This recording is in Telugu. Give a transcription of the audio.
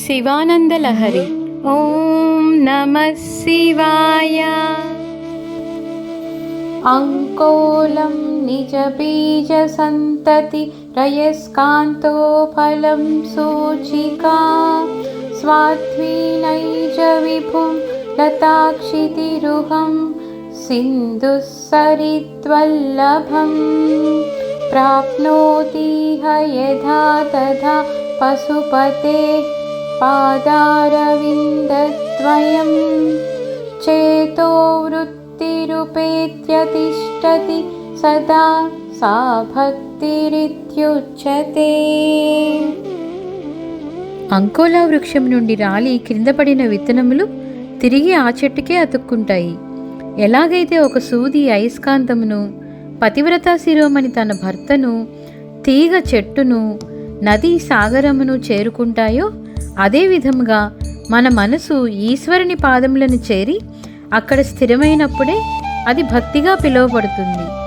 शिवानन्दलहरी। ॐ नमः शिवाय। अङ्कोलं निजबीजसन्तति रयस्कान्तो फलं सूचिका। स्वाध्वीनैज विपुं रताक्षितिरुहं सिन्धुसरित्वल्लभं प्राप्नोति ह यथा तथा पशुपतेः पादारविन्दद्वयं चेतो वृत्तिरुपेत्यतिष्ठति सदा सा భక్తిరిత్యుచ్యతే అంకోలా వృక్షం నుండి రాలి కింద పడిన విత్తనములు తిరిగి ఆ చెట్టుకే అతుక్కుంటాయి ఎలాగైతే ఒక సూది అయస్కాంతమును పతివ్రత శిరోమణి తన భర్తను తీగ చెట్టును నది సాగరమును చేరుకుంటాయో అదే విధముగా మన మనసు ఈశ్వరుని పాదములను చేరి అక్కడ స్థిరమైనప్పుడే అది భక్తిగా పిలువబడుతుంది.